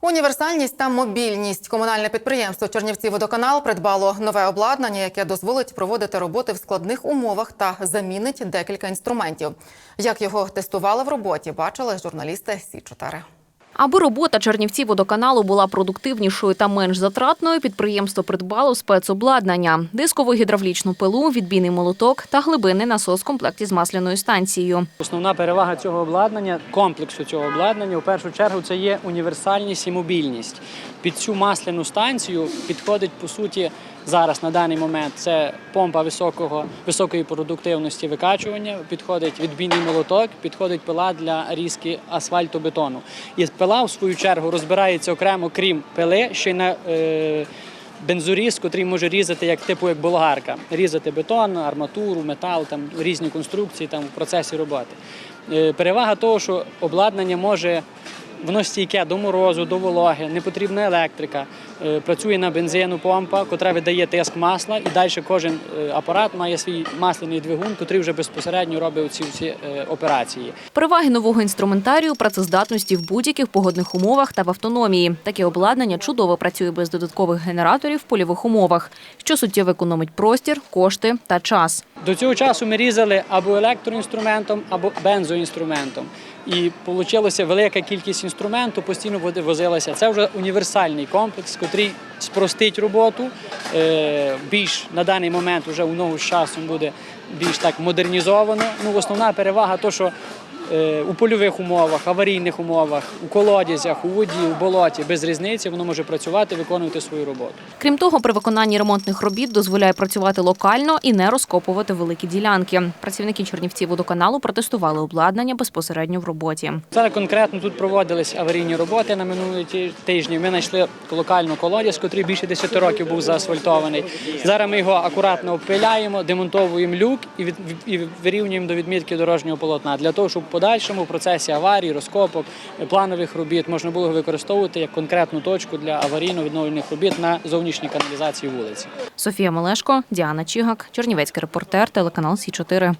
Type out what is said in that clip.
Універсальність та мобільність. Комунальне підприємство Чернівці Водоканал придбало нове обладнання, яке дозволить проводити роботи в складних умовах та замінить декілька інструментів. Як його тестували в роботі, бачили журналісти Сі 4 Аби робота Чернівці водоканалу була продуктивнішою та менш затратною, підприємство придбало спецобладнання: дискову гідравлічну пилу, відбійний молоток та глибинний насос комплекті з масляною станцією. Основна перевага цього обладнання, комплексу цього обладнання, у першу чергу, це є універсальність і мобільність. Під цю масляну станцію підходить по суті зараз на даний момент. Це помпа високого високої продуктивності викачування. Підходить відбійний молоток, підходить пила для різки асфальтобетону. І пила, в свою чергу, розбирається окремо, крім пили, ще й на е, бензоріз, котрий може різати як типу як болгарка, різати бетон, арматуру, метал, там різні конструкції там в процесі роботи. Е, Перевага того, що обладнання може воно стійке до морозу, до вологи, не потрібна електрика. Е, Працює на бензину помпа, котра видає тиск масла, і далі кожен е, апарат має свій масляний двигун, котрий вже безпосередньо робить ці всі е, операції. Переваги нового інструментарію працездатності в будь-яких погодних умовах та в автономії. Таке обладнання чудово працює без додаткових генераторів в польових умовах, що суттєво економить простір, кошти та час. До цього часу ми різали або електроінструментом, або бензоінструментом. І вийшла велика кількість інструменту, постійно возилася. Це вже універсальний комплекс, який спростить роботу. е, Більш на даний момент вже у ногу з часом буде більш так модернізовано. Ну, основна перевага то, що у польових умовах, аварійних умовах, у колодязях, у воді, у болоті без різниці воно може працювати, виконувати свою роботу. Крім того, при виконанні ремонтних робіт дозволяє працювати локально і не розкопувати великі ділянки. Працівники Чернівці водоканалу протестували обладнання безпосередньо в роботі. Зараз конкретно тут проводились аварійні роботи на минулі тижні. Ми знайшли локальну колодязь, який більше 10 років був заасфальтований. Зараз ми його акуратно обпиляємо, демонтовуємо люк і, вирівнюємо до відмітки дорожнього полотна для того, щоб подальшому в процесі аварій, розкопок, планових робіт можна було використовувати як конкретну точку для аварійно-відновлених робіт на зовнішній каналізації вулиці. Софія Малешко, Діана Чігак, Чернівецький репортер, телеканал Сі 4